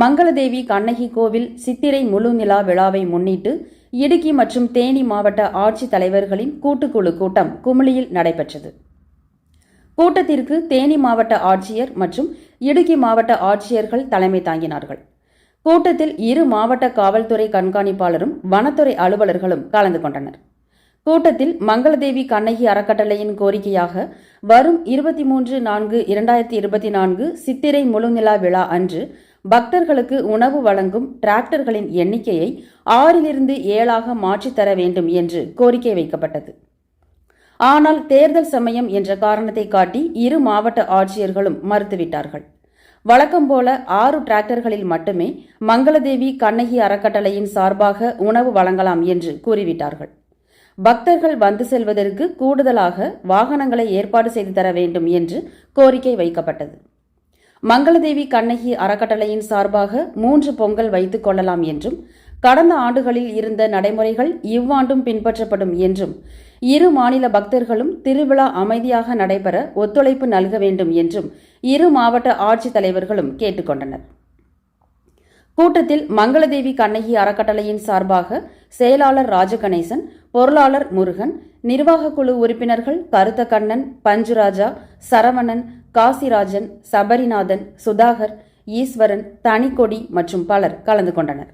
மங்களதேவி கண்ணகி கோவில் சித்திரை முழு நிலா விழாவை முன்னிட்டு இடுக்கி மற்றும் தேனி மாவட்ட ஆட்சித் தலைவர்களின் கூட்டுக்குழு கூட்டம் குமுளியில் நடைபெற்றது. கூட்டத்திற்கு தேனி மாவட்ட ஆட்சியர் மற்றும் இடுக்கி மாவட்ட ஆட்சியர்கள் தலைமை தாங்கினார்கள். கூட்டத்தில் இரு மாவட்ட காவல்துறை கண்காணிப்பாளரும் வனத்துறை அலுவலர்களும் கலந்து கொண்டனர். கூட்டத்தில் மங்களதேவி கண்ணகி அறக்கட்டளையின் கோரிக்கையாக வரும் இருபத்தி மூன்று நான்கு இரண்டாயிரத்தி இருபத்தி நான்கு சித்திரை முழுநிலா விழா அன்று பக்தர்களுக்கு உணவு வழங்கும் டிராக்டர்களின் எண்ணிக்கையை ஆறிலிருந்து ஏழாக மாற்றித்தர வேண்டும் என்று கோரிக்கை வைக்கப்பட்டது. ஆனால் தேர்தல் சமயம் என்ற காரணத்தை காட்டி இரு மாவட்ட ஆட்சியர்களும் மறுத்துவிட்டார்கள். வழக்கம் போல ஆறு டிராக்டர்களில் மட்டுமே மங்களதேவி கண்ணகி அறக்கட்டளையின் சார்பாக உணவு வழங்கலாம் என்று கூறிவிட்டார்கள். பக்தர்கள் வந்து செல்வதற்கு கூடுதலாக வாகனங்களை ஏற்பாடு செய்து தர வேண்டும் என்று கோரிக்கை வைக்கப்பட்டது. மங்களதேவி கண்ணகி அறக்கட்டளையின் சார்பாக மூன்று பொங்கல் வைத்துக் கொள்ளலாம் என்றும் கடந்த ஆண்டுகளில் இருந்த நடைமுறைகள் இவ்வாண்டும் பின்பற்றப்படும் என்றும் இரு மாநில பக்தர்களும் திருவிழா அமைதியாக நடைபெற ஒத்துழைப்பு நல்க வேண்டும் என்றும் இரு மாவட்ட ஆட்சித் தலைவர்களும் கேட்டுக்கொண்டனர் கூட்டத்தில் மங்களதேவி கண்ணகி அறக்கட்டளையின் சார்பாக செயலாளர் ராஜகணேசன் பொருளாளர் முருகன் நிர்வாக குழு உறுப்பினர்கள் கருத்த கண்ணன் பஞ்சுராஜா சரவணன் காசிராஜன் சபரிநாதன் சுதாகர் ஈஸ்வரன் தனிக்கொடி மற்றும் பலர் கலந்து கொண்டனர்.